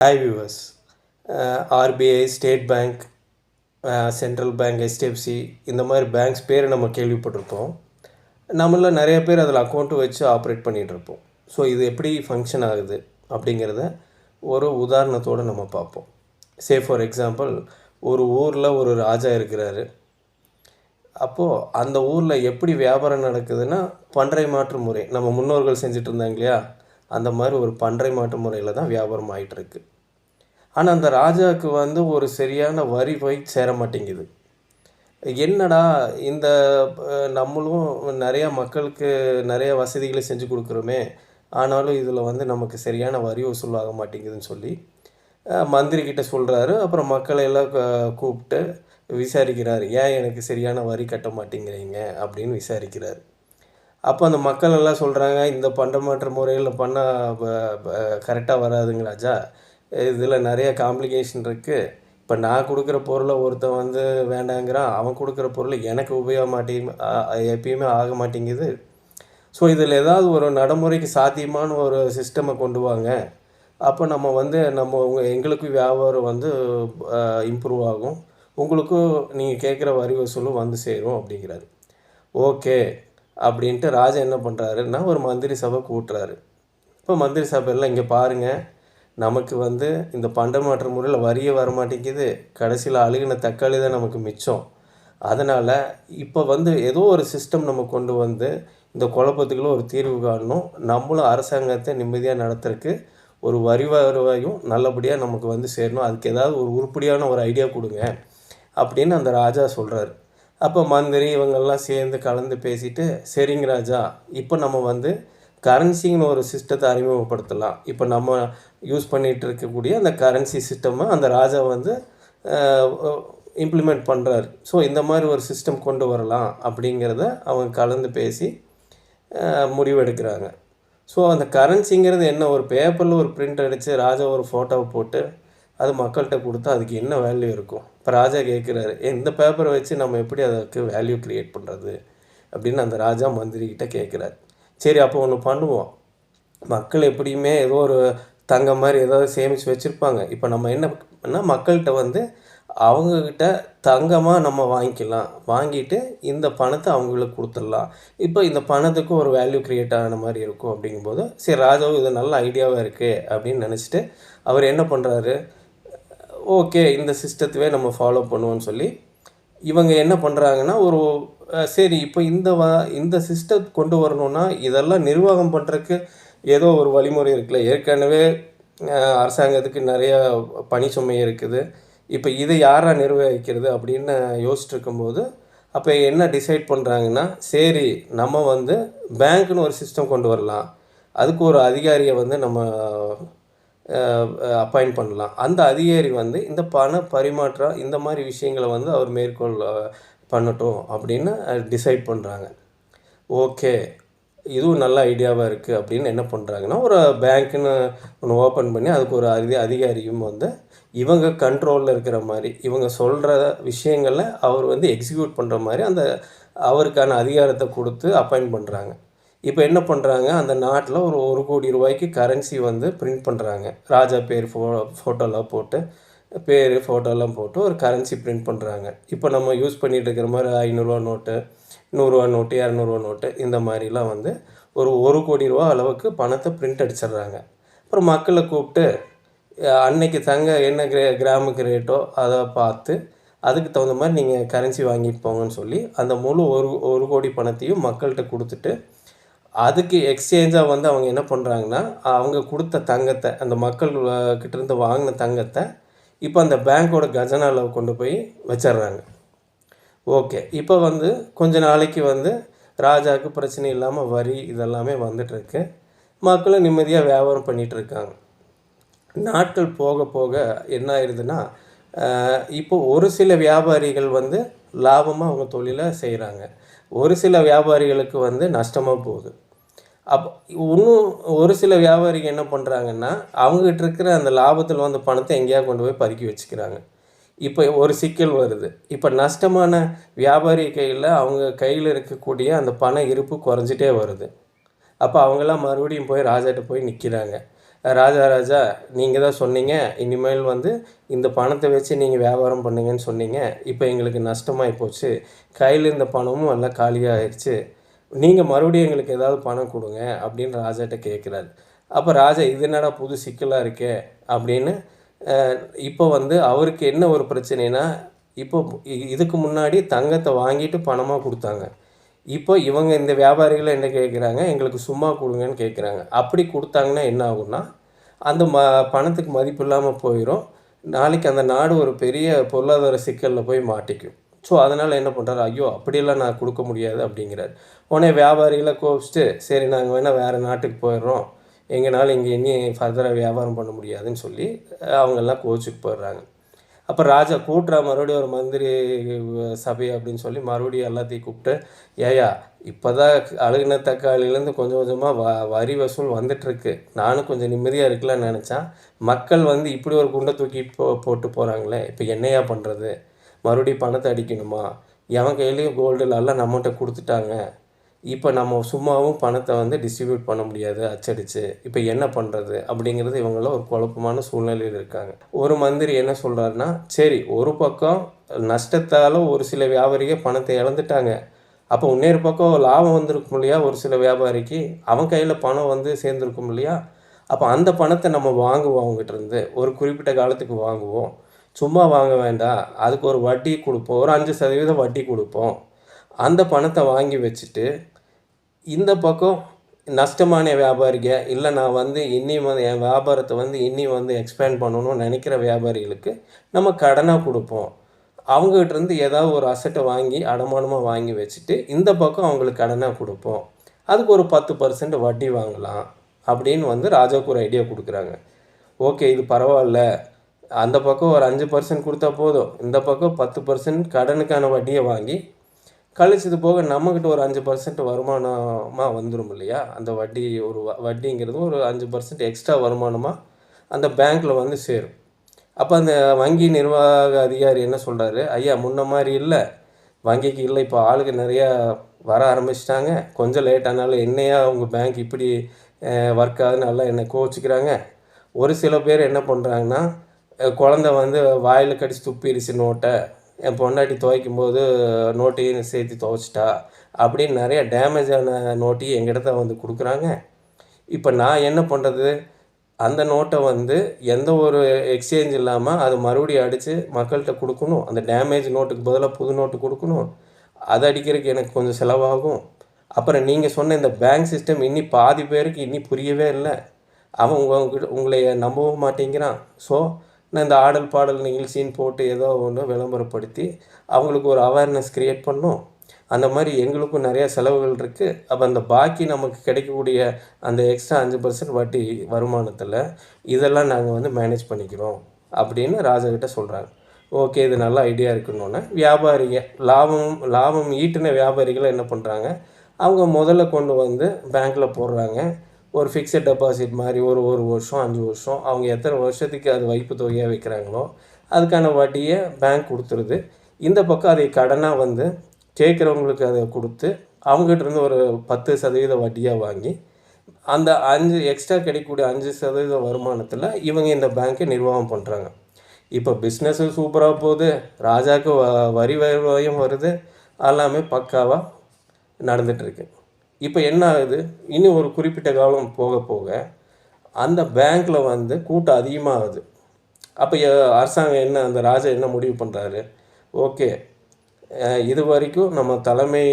Hi viewers RBI state bank central bank HDFC இந்த மாதிரி banks பேர் நம்ம கேள்விப்பட்டிருப்போம் நம்மள நிறைய பேர் அதில் அக்கௌண்ட்டு வச்சு ஆப்ரேட் பண்ணிகிட்ருப்போம் ஸோ இது எப்படி ஃபங்க்ஷன் ஆகுது அப்படிங்கிறத ஒரு உதாரணத்தோடு நம்ம பார்ப்போம். சே ஃபார் எக்ஸாம்பிள் ஒரு ஊரில் ஒரு ராஜா இருக்கிறாரு. அப்போது அந்த ஊரில் எப்படி வியாபாரம் நடக்குதுன்னா பன்றை மாற்று முறை நம்ம முன்னோர்கள் செஞ்சுட்டு இருந்தாங்க இல்லையா? அந்த மாதிரி ஒரு பன்றை மாட்டு முறையில் தான் வியாபாரம் ஆகிட்டுருக்கு ஆனால் அந்த ராஜாவுக்கு வந்து ஒரு சரியான வரி போய் சேர மாட்டேங்குது. என்னடா இந்த நம்மளும் நிறையா மக்களுக்கு நிறைய வசதிகளை செஞ்சு கொடுக்குறோமே ஆனாலும் இதில் வந்து நமக்கு சரியான வரி வசூலாக ஆக மாட்டேங்குதுன்னு சொல்லி மந்திரிக்கிட்ட மந்திரி சொல்கிறாரு அப்புறம் மக்களை எல்லாம் கூப்பிட்டு விசாரிக்கிறார். ஏன் எனக்கு சரியான வரி கட்ட மாட்டேங்கிறீங்க? அப்படின்னு விசாரிக்கிறார். அப்போ அந்த மக்கள் எல்லாம் சொல்கிறாங்க இந்த பண்டமாற்ற முறையில் பண்ணால் கரெக்டாக வராதுங்க ராஜா. இதில் நிறைய காம்ப்ளிகேஷன் இருக்குது இப்போ நான் கொடுக்குற பொருளை ஒருத்தன் வந்து வேண்டாங்கிறான் அவன் கொடுக்குற பொருள் எனக்கு உபயோக மாட்டே எப்பயுமே ஆக மாட்டேங்குது. ஸோ இதில் ஏதாவது ஒரு நடைமுறைக்கு சாத்தியமான ஒரு சிஸ்டமை கொண்டு வாங்க. அப்போ நம்ம வந்து நம்ம உங்கள் எங்களுக்கு வியாபாரம் வந்து இம்ப்ரூவ் ஆகும். உங்களுக்கும் நீங்கள் கேட்குற வரி வசூலும் வந்து சேரும் அப்படிங்கிறாரு. ஓகே அப்படின்ட்டு ராஜா என்ன பண்ணுறாருன்னா ஒரு மந்திரி சபை கூட்டுறாரு. இப்போ மந்திரி சபையெல்லாம் இங்கே பாருங்கள் நமக்கு வந்து இந்த பண்டமாற்று முறையில் வரியே வர மாட்டேங்குது கடைசியில் அழுகின தக்காளி தான் நமக்கு மிச்சம். அதனால் இப்போ வந்து ஏதோ ஒரு சிஸ்டம் நம்ம கொண்டு வந்து இந்த குழப்பத்துக்குள்ள ஒரு தீர்வு காணணும். நம்மளும் அரசாங்கத்தை நிம்மதியாக நடத்துறதுக்கு ஒரு வரி வருவாயும் நல்லபடியாக நமக்கு வந்து சேரணும். அதுக்கு ஏதாவது ஒரு உருப்படியான ஒரு ஐடியா கொடுங்க அப்படின்னு அந்த ராஜா சொல்கிறாரு அப்போ மந்திரி இவங்கெல்லாம் சேர்ந்து கலந்து பேசிட்டு சரிங்க ராஜா இப்போ நம்ம வந்து கரன்சிங்கன்னு ஒரு சிஸ்டத்தை அறிமுகப்படுத்தலாம். இப்போ நம்ம யூஸ் பண்ணிகிட்டு இருக்கக்கூடிய அந்த கரன்சி சிஸ்டம்மை அந்த ராஜா வந்து இம்ப்ளிமெண்ட் பண்ணுறாரு ஸோ இந்த மாதிரி ஒரு சிஸ்டம் கொண்டு வரலாம் அப்படிங்கிறத அவங்க கலந்து பேசி முடிவெடுக்கிறாங்க. ஸோ அந்த கரன்சிங்கிறது என்ன? ஒரு பேப்பரில் ஒரு பிரிண்ட் அடித்து ராஜா ஒரு ஃபோட்டோவை போட்டு அது மக்கள்கிட்ட கொடுத்தா அதுக்கு என்ன வேல்யூ இருக்கும்? இப்போ ராஜா கேட்குறாரு இந்த பேப்பரை வச்சு நம்ம எப்படி அதுக்கு வேல்யூ க்ரியேட் பண்ணுறது அப்படின்னு அந்த ராஜா மந்திரி கிட்ட கேட்குறாரு சரி அப்போ ஒன்று பண்ணுவோம். மக்கள் எப்படியுமே ஏதோ ஒரு தங்கம் மாதிரி ஏதாவது சேமித்து வச்சுருப்பாங்க. இப்போ நம்ம என்ன மக்கள்கிட்ட வந்து அவங்கக்கிட்ட தங்கமாக நம்ம வாங்கிக்கலாம். வாங்கிட்டு இந்த பணத்தை அவங்களுக்கு கொடுத்துடலாம். இப்போ இந்த பணத்துக்கு ஒரு வேல்யூ க்ரியேட் ஆன மாதிரி இருக்கும். அப்படிங்கும்போது சரி ராஜாவும் இது நல்ல ஐடியாவாக இருக்குது அப்படின்னு நினச்சிட்டு அவர் என்ன பண்ணுறாரு ஓகே இந்த சிஸ்டத்துவே நம்ம ஃபாலோ பண்ணுவோம்னு சொல்லி இவங்க என்ன பண்ணுறாங்கன்னா ஒரு சரி இப்போ இந்த வ இந்த சிஸ்டம் கொண்டு வரணும்னா இதெல்லாம் நிர்வாகம் பண்ணுறதுக்கு ஏதோ ஒரு வழிமுறை இருக்குல்ல. ஏற்கனவே அரசாங்கத்துக்கு நிறையா பணி சுமை இருக்குது. இப்போ இதை யாராக நிர்வகிக்கிறது அப்படின்னு யோசிச்சுட்டு இருக்கும்போது அப்போ என்ன டிசைட் பண்ணுறாங்கன்னா சரி நம்ம வந்து பேங்க்னு ஒரு சிஸ்டம் கொண்டு வரலாம். அதுக்கு ஒரு அதிகாரியை வந்து நம்ம அப்பாயிண்ட் பண்ணலாம். அந்த அதிகாரி வந்து இந்த பண பரிமாற்றம் இந்த மாதிரி விஷயங்களை வந்து அவர் மேற்கொள் பண்ணட்டும் அப்படின்னு டிசைட் பண்ணுறாங்க ஓகே. இதுவும் நல்ல ஐடியாவாக இருக்குது அப்படின்னு என்ன பண்ணுறாங்கன்னா ஒரு பேங்க்குன்னு ஒன்று ஓப்பன் பண்ணி அதுக்கு ஒரு அதி அதிகாரியும் வந்து இவங்க கண்ட்ரோலில் இருக்கிற மாதிரி இவங்க சொல்கிற விஷயங்களை அவர் வந்து எக்ஸிக்யூட் பண்ணுற மாதிரி அந்த அவருக்கான அதிகாரத்தை கொடுத்து அப்பாயிண்ட் பண்ணுறாங்க இப்போ என்ன பண்ணுறாங்க அந்த நாட்டில் ஒரு ஒரு கோடி ரூபாய்க்கு கரன்சி வந்து பிரிண்ட் பண்ணுறாங்க ராஜா பேர் ஃபோ ஃபோட்டோலாம் போட்டு பேர் ஃபோட்டோலாம் போட்டு ஒரு கரன்சி பிரிண்ட் பண்ணுறாங்க இப்போ நம்ம யூஸ் பண்ணிகிட்டு இருக்கிற மாதிரி ஐநூறுரூவா நோட்டு நூறுரூவா நோட்டு இரநூறுவா நோட்டு இந்த மாதிரிலாம் வந்து ஒரு ஒரு கோடி ரூபா அளவுக்கு பணத்தை பிரிண்ட் அடிச்சிடுறாங்க. அப்புறம் மக்களை கூப்பிட்டு அன்னைக்கு தங்க என்ன கிரே கிராமுக்கு ரேட்டோ அதை பார்த்து அதுக்கு தகுந்த மாதிரி நீங்கள் கரன்சி வாங்கிட்டு போங்கன்னு சொல்லி அந்த முழு ஒரு ஒரு கோடி பணத்தையும் மக்கள்கிட்ட கொடுத்துட்டு அதுக்கு எக்ஸ்சேஞ்சாக வந்து அவங்க என்ன பண்ணுறாங்கன்னா அவங்க கொடுத்த தங்கத்தை அந்த மக்கள் கிட்டேருந்து வாங்கின தங்கத்தை இப்போ அந்த பேங்க்கோட கஜனாவில் கொண்டு போய் வச்சிடுறாங்க. ஓகே இப்போ வந்து கொஞ்ச நாளைக்கு வந்து ராஜாவுக்கு பிரச்சனை இல்லாமல் வரி இதெல்லாமே வந்துட்டுருக்கு மக்களும் நிம்மதியாக வியாபாரம் பண்ணிகிட்ருக்காங்க நாட்கள் போக போக என்ன ஆயிடுதுன்னா இப்போ ஒரு சில வியாபாரிகள் வந்து லாபமாக அவங்க தொழிலை செய்கிறாங்க ஒரு சில வியாபாரிகளுக்கு வந்து நஷ்டமாக போகுது. அப்போ இன்னும் ஒரு சில வியாபாரிகள் என்ன பண்ணுறாங்கன்னா அவங்ககிட்ட இருக்கிற அந்த லாபத்தில் வந்த பணத்தை எங்கேயா கொண்டு போய் பதுக்கி வச்சுக்கிறாங்க. இப்போ ஒரு சிக்கல் வருது. இப்போ நஷ்டமான வியாபாரி கையில் அவங்க கையில் இருக்கக்கூடிய அந்த பண இருப்பு குறைஞ்சிட்டே வருது. அப்போ அவங்கெல்லாம் மறுபடியும் போய் ராஜாட்ட போய் நிற்கிறாங்க ராஜா ராஜா நீங்கள் தான் சொன்னீங்க. இனிமேல் வந்து இந்த பணத்தை வச்சு நீங்கள் வியாபாரம் பண்ணுங்கன்னு சொன்னீங்க. இப்போ எங்களுக்கு நஷ்டமாகி போச்சு. கையில் இருந்த பணமும் எல்லாம் காலியாக ஆயிடுச்சு நீங்கள் மறுபடியும் எங்களுக்கு ஏதாவது பணம் கொடுங்க அப்படின்னு ராஜாட்ட கேட்குறாரு. அப்போ ராஜா இது என்னடா புது சிக்கலாக இருக்கே அப்படின்னு இப்போ வந்து அவருக்கு என்ன ஒரு பிரச்சனைனா இப்போ இதுக்கு முன்னாடி தங்கத்தை வாங்கிட்டு பணமாக கொடுத்தாங்க. இப்போ இவங்க இந்த வியாபாரிகளை என்ன கேட்குறாங்க எங்களுக்கு சும்மா கொடுங்கன்னு கேட்குறாங்க. அப்படி கொடுத்தாங்கன்னா என்ன ஆகும்னா அந்த ம பணத்துக்கு மதிப்பு இல்லாமல் போயிடும் நாளைக்கு அந்த நாடு ஒரு பெரிய பொருளாதார சிக்கலில் போய் மாட்டிக்கும். ஸோ அதனால் என்ன பண்ணுறாரு ஐயோ அப்படியெல்லாம் நான் கொடுக்க முடியாது அப்படிங்கிறார். உடனே வியாபாரிகளை கோபிச்சுட்டு சரி நாங்கள் வேணால் வேறு நாட்டுக்கு போயிடுறோம். எங்களால் இங்கே இனி ஃபர்தராக வியாபாரம் பண்ண முடியாதுன்னு சொல்லி அவங்கெல்லாம் கோச்சுக்கு போயிடுறாங்க. அப்போ ராஜா கூட்டுறா மறுபடியும் ஒரு மந்திரி சபை அப்படின்னு சொல்லி மறுபடியும் எல்லாத்தையும் கூப்பிட்டு ஏயா இப்போ தான் அழுகின தக்காளிலேருந்து கொஞ்சம் கொஞ்சமாக வ வரி வசூல் வந்துட்டுருக்கு. நானும் கொஞ்சம் நிம்மதியாக இருக்கலாம்னு நினச்சேன். மக்கள் வந்து இப்படி ஒரு குண்டை தூக்கிட்டு போ போட்டு போகிறாங்களே இப்போ என்னையா பண்ணுறது மறுபடியும் பணத்தை அடிக்கணுமா? எவன் கையிலையும் கோல்டு நம்மகிட்ட கொடுத்துட்டாங்க. இப்போ நம்ம சும்மாவும் பணத்தை வந்து டிஸ்ட்ரிபியூட் பண்ண முடியாது அச்சடிச்சு. இப்போ என்ன பண்ணுறது அப்படிங்கிறது இவங்களாம் ஒரு குழப்பமான சூழ்நிலையில் இருக்காங்க. ஒரு மந்திரி என்ன சொல்கிறாருன்னா சரி ஒரு பக்கம் நஷ்டத்தால் ஒரு சில வியாபாரிக பணத்தை இழந்துட்டாங்க. அப்போ இன்னொரு பக்கம் லாபம் வந்திருக்கும் இல்லையா? ஒரு சில வியாபாரிக்கு அவன் கையில் பணம் வந்து சேர்ந்துருக்கும் இல்லையா? அப்போ அந்த பணத்தை நம்ம வாங்குவோம் அவங்ககிட்ட இருந்து. ஒரு குறிப்பிட்ட காலத்துக்கு வாங்குவோம். சும்மா வாங்க வேண்டாம் அதுக்கு ஒரு வட்டி கொடுப்போம். ஒரு அஞ்சு சதவீதம் வட்டி கொடுப்போம். அந்த பணத்தை வாங்கி வச்சுட்டு இந்த பக்கம் நஷ்டமான வியாபாரிங்க இல்லை நான் வந்து இன்னும் வந்து என் வியாபாரத்தை வந்து இன்னும் வந்து எக்ஸ்பேண்ட் பண்ணணும்னு நினைக்கிற வியாபாரிகளுக்கு நம்ம கடனாக கொடுப்போம். அவங்ககிட்ட இருந்து ஏதாவது ஒரு அசட்டை வாங்கி அடமானமாக வாங்கி வச்சுட்டு இந்த பக்கம் அவங்களுக்கு கடனாக கொடுப்போம். அதுக்கு ஒரு பத்து பர்சன்ட் வட்டி வாங்கலாம். அப்படின்னு வந்து ராஜாவுக்கு ஒரு ஐடியா கொடுக்குறாங்க. ஓகே இது பரவாயில்ல. அந்த பக்கம் ஒரு அஞ்சு பர்சன்ட் கொடுத்தா போதும். இந்த பக்கம் பத்து பர்சன்ட் கடனுக்கான வட்டியை வாங்கி கழிச்சது போக நம்மக்கிட்ட ஒரு அஞ்சு பர்சன்ட் வருமானமாக வந்துடும் இல்லையா? அந்த வட்டி ஒரு வ- வட்டிங்கிறது ஒரு அஞ்சு பர்சன்ட் எக்ஸ்ட்ரா வருமானமாக அந்த பேங்க்கில் வந்து சேரும். அப்போ அந்த வங்கி நிர்வாக அதிகாரி என்ன சொல்கிறாரு ஐயா முன்ன மாதிரி இல்லை. வங்கிக்கு இல்லை. இப்போ ஆளுங்க நிறையா வர ஆரம்பிச்சிட்டாங்க. கொஞ்சம் லேட் ஆனாலும் என்னையா உங்கள் பேங்க் இப்படி ஒர்க் ஆகுதுன்னு நல்லா என்னை கோச்சிக்கிறாங்க ஒரு சில பேர் என்ன பண்ணுறாங்கன்னா குழந்த வந்து வாயில் கடிச்சு துப்பிடுச்சு நோட்டை. என் பொண்டாட்டி துவைக்கும் போது நோட்டையும் சேர்த்து துவைச்சிட்டா. அப்படின்னு நிறைய டேமேஜ் ஆன நோட்டையும் எங்கிட்ட வந்து கொடுக்குறாங்க. இப்போ நான் என்ன பண்ணுறது அந்த நோட்டை வந்து எந்த ஒரு எக்ஸ்சேஞ்ச் இல்லாமல் அது மறுபடியும் அடித்து மக்கள்கிட்ட கொடுக்கணும். அந்த டேமேஜ் நோட்டுக்கு பதிலாக புது நோட்டு கொடுக்கணும். அது அடிக்கிறதுக்கு எனக்கு கொஞ்சம் செலவாகும். அப்புறம் நீங்கள் சொன்ன இந்த பேங்க் சிஸ்டம் இன்னி பாதி பேருக்கு இன்னி புரியவே இல்லை. அவன் உங்ககிட்ட உங்களை நம்பவும் மாட்டேங்கிறான். ஸோ இந்த ஆடல் பாடல் நிகழ்ச்சின்னு போட்டு ஏதோ ஒன்று விளம்பரப்படுத்தி அவங்களுக்கு ஒரு அவேர்னஸ் க்ரியேட் பண்ணும். அந்த மாதிரி எங்களுக்கும் நிறையா செலவுகள் இருக்குது அப்போ அந்த பாக்கி நமக்கு கிடைக்கக்கூடிய அந்த எக்ஸ்ட்ரா அஞ்சு பர்சன்ட் வட்டி வருமானத்தில் இதெல்லாம் நாங்கள் வந்து மேனேஜ் பண்ணிக்கிறோம் அப்படின்னு ராஜாக்கிட்ட சொல்கிறாங்க ஓகே இது நல்ல ஐடியா இருக்குன்னொன்னே வியாபாரிங்க லாபம் லாபம் ஈட்டின வியாபாரிகளை என்ன பண்ணுறாங்க அவங்க முதல்ல கொண்டு வந்து பேங்க்கில் போடுறாங்க. ஒரு ஃபிக்ஸட் டெபாசிட் மாதிரி ஒரு ஒரு வருஷம் அஞ்சு வருஷம் அவங்க எத்தனை வருஷத்துக்கு அது வைப்பு தொகையாக வைக்கிறாங்களோ அதுக்கான வட்டியை பேங்க் கொடுத்துருது. இந்த பக்கம் அதை கடனாக வந்து கேட்குறவங்களுக்கு அதை கொடுத்து அவங்ககிட்ட ஒரு பத்து சதவீத வட்டியாக வாங்கி அந்த அஞ்சு எக்ஸ்ட்ரா கிடைக்கக்கூடிய அஞ்சு சதவீத வருமானத்தில் இவங்க இந்த பேங்க்கை நிர்வாகம் பண்ணுறாங்க இப்போ பிஸ்னஸு சூப்பராக போகுது ராஜாவுக்கு வ வரி வருவாயும் வருது எல்லாமே பக்காவாக நடந்துகிட்ருக்கு இப்போ என்ன ஆகுது? இனி ஒரு குறிப்பிட்ட காலம் போக போக அந்த பேங்க்கில் வந்து கூட்டம் அதிகமாகுது. அப்போ அரசாங்கம் என்ன அந்த ராஜா என்ன முடிவு பண்ணுறாரு ஓகே. இது வரைக்கும் நம்ம தலைமை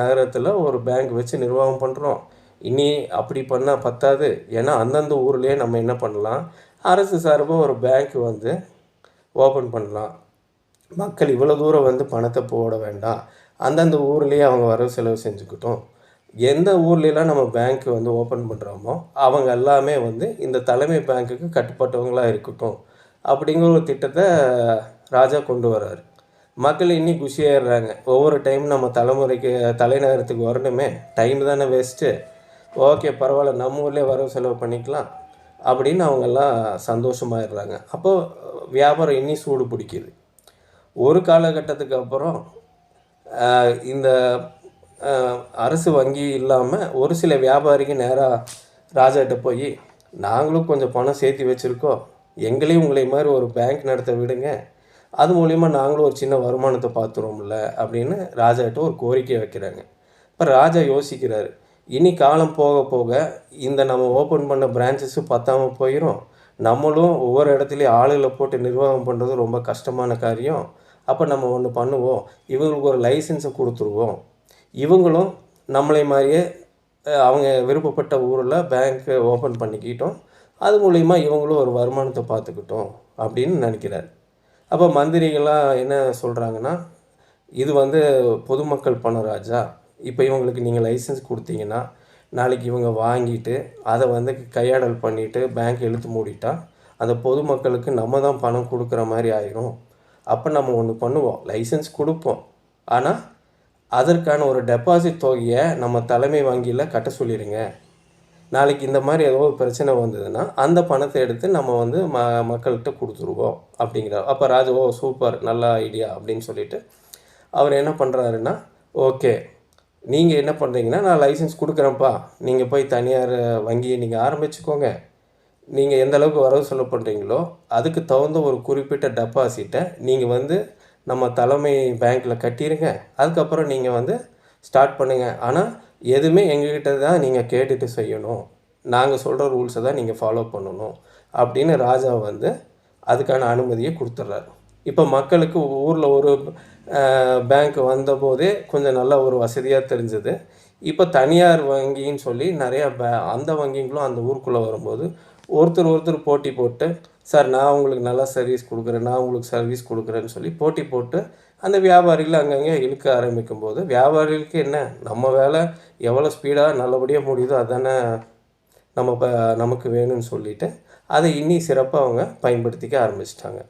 நகரத்தில் ஒரு பேங்க் வச்சு நிர்வாகம் பண்ணுறோம் இனி அப்படி பண்ணால் பத்தாது. ஏன்னா அந்தந்த ஊர்லேயே நம்ம என்ன பண்ணலாம்? அரசு சார்பாக ஒரு பேங்க் வந்து ஓப்பன் பண்ணலாம். மக்கள் இவ்வளோ தூரம் வந்து பணத்தை போட வேண்டாம். அந்தந்த ஊர்லேயே அவங்க வரவு செலவு செஞ்சுக்கிட்டோம். எந்த ஊர்லெலாம் நம்ம பேங்க் வந்து ஓப்பன் பண்ணுறோமோ அவங்க எல்லாமே வந்து இந்த தலைமை பேங்க்குக்கு கட்டுப்பட்டவங்களாக இருக்கட்டும் அப்படிங்கிற ஒரு திட்டத்தை ராஜா கொண்டு வர்றாரு. மக்கள் இன்னி குஷியாயிடுறாங்க. ஒவ்வொரு டைம் நம்ம தலைமுறைக்கு தலைநகரத்துக்கு வரணுமே. டைம் தானே வேஸ்ட்டு ஓகே பரவாயில்ல நம்ம ஊர்லேயே வரவு செலவு பண்ணிக்கலாம் அப்படின்னு அவங்கெல்லாம் சந்தோஷமாயிடுறாங்க. அப்போது வியாபாரம் இன்னி சூடு பிடிக்குது. ஒரு காலகட்டத்துக்கு அப்புறம் இந்த அரசு வங்கி இல்லாமல் ஒரு சில வியாபாரிக்கு நேராக ராஜாட்ட போய் நாங்களும் கொஞ்சம் பணம் சேர்த்து வச்சுருக்கோம். எங்களையும் உங்களை மாதிரி ஒரு பேங்க் நடத்த விடுங்க. அது மூலிமா நாங்களும் ஒரு சின்ன வருமானத்தை பார்த்துருவோம்ல அப்படின்னு ராஜாட்ட ஒரு கோரிக்கை வைக்கிறாங்க. இப்போ ராஜா யோசிக்கிறாரு இனி காலம் போக போக இந்த நம்ம ஓப்பன் பண்ண பிரான்ச்சஸும் பத்தாமல் போயிடும் நம்மளும் ஒவ்வொரு இடத்துலையும் ஆளுகளை போட்டு நிர்வாகம் பண்ணுறது ரொம்ப கஷ்டமான காரியம். அப்போ நம்ம ஒன்று பண்ணுவோம். இவங்களுக்கு ஒரு லைசன்ஸை கொடுத்துருவோம். இவங்களும் நம்மளை மாதிரியே அவங்க விருப்பப்பட்ட ஊரில் பேங்க்கு ஓப்பன் பண்ணிக்கிட்டோம். அது மூலிமா இவங்களும் ஒரு வருமானத்தை பார்த்துக்கிட்டோம் அப்படின்னு நினைக்கிறார். அப்போ மந்திரிகள்லாம் என்ன சொல்கிறாங்கன்னா இது வந்து பொதுமக்கள் பணம் ராஜா. இப்போ இவங்களுக்கு நீங்கள் லைசன்ஸ் கொடுத்தீங்கன்னா நாளைக்கு இவங்க வாங்கிட்டு அதை வந்து கையாடல் பண்ணிவிட்டு பேங்க் இழுத்து மூடிட்டா அந்த பொதுமக்களுக்கு நம்ம தான் பணம் கொடுக்குற மாதிரி ஆயிரும். அப்போ நம்ம ஒன்று பண்ணுவோம். லைசன்ஸ் கொடுப்போம். ஆனால் அதற்கான ஒரு டெபாசிட் தொகையை நம்ம தலைமை வங்கியில் கட்ட சொல்லிடுங்க. நாளைக்கு இந்த மாதிரி ஏதோ ஒரு பிரச்சனை வந்ததுன்னா அந்த பணத்தை எடுத்து நம்ம வந்து ம மக்கள்கிட்ட கொடுத்துருவோம் அப்படிங்கிறார் அப்போ ராஜு ஓ சூப்பர் நல்ல ஐடியா அப்படின்னு சொல்லிட்டு அவர் என்ன பண்ணுறாருன்னா ஓகே நீங்கள் என்ன பண்ணுறீங்கன்னா நான் லைசன்ஸ் கொடுக்குறேன்ப்பா. நீங்கள் போய் தனியார் வங்கியை நீங்கள் ஆரம்பிச்சுக்கோங்க. நீங்கள் எந்த அளவுக்கு வரவு செலவு பண்ணுறீங்களோ அதுக்கு தகுந்த ஒரு குறிப்பிட்ட டெபாசிட்டை நீங்கள் வந்து நம்ம தலைமை பேங்க்கில் கட்டிடுங்க அதுக்கப்புறம் நீங்கள் வந்து ஸ்டார்ட் பண்ணுங்கள் ஆனால் எதுவுமே எங்ககிட்ட தான் நீங்கள் கேட்டுட்டு செய்யணும். நாங்கள் சொல்கிற ரூல்ஸை தான் நீங்கள் ஃபாலோ பண்ணணும். அப்படின்னு ராஜா வந்து அதுக்கான அனுமதியை கொடுத்துட்றாரு இப்போ மக்களுக்கு ஊரில் ஒரு பேங்க் வந்தபோதே கொஞ்சம் நல்ல ஒரு வசதியாக தெரிஞ்சது. இப்போ தனியார் வங்கின்னு சொல்லி நிறையா பே அந்த வங்கிங்களும் அந்த ஊருக்குள்ளே வரும்போது ஒருத்தர் ஒருத்தர் போட்டி போட்டு சார் நான் உங்களுக்கு நல்லா சர்வீஸ் கொடுக்குறேன் நான் உங்களுக்கு சர்வீஸ் கொடுக்குறேன்னு சொல்லி போட்டி போட்டு அந்த வியாபாரிகள் அங்கங்கே இழுக்க ஆரம்பிக்கும் போது வியாபாரிகளுக்கு என்ன? நம்ம வேலை எவ்வளோ ஸ்பீடாக நல்லபடியாக முடியுதோ அதானே நம்ம ப நமக்கு வேணும்னு சொல்லிவிட்டு அதை இன்னி சிறப்பாக அவங்க பயன்படுத்திக்க ஆரம்பிச்சிட்டாங்க.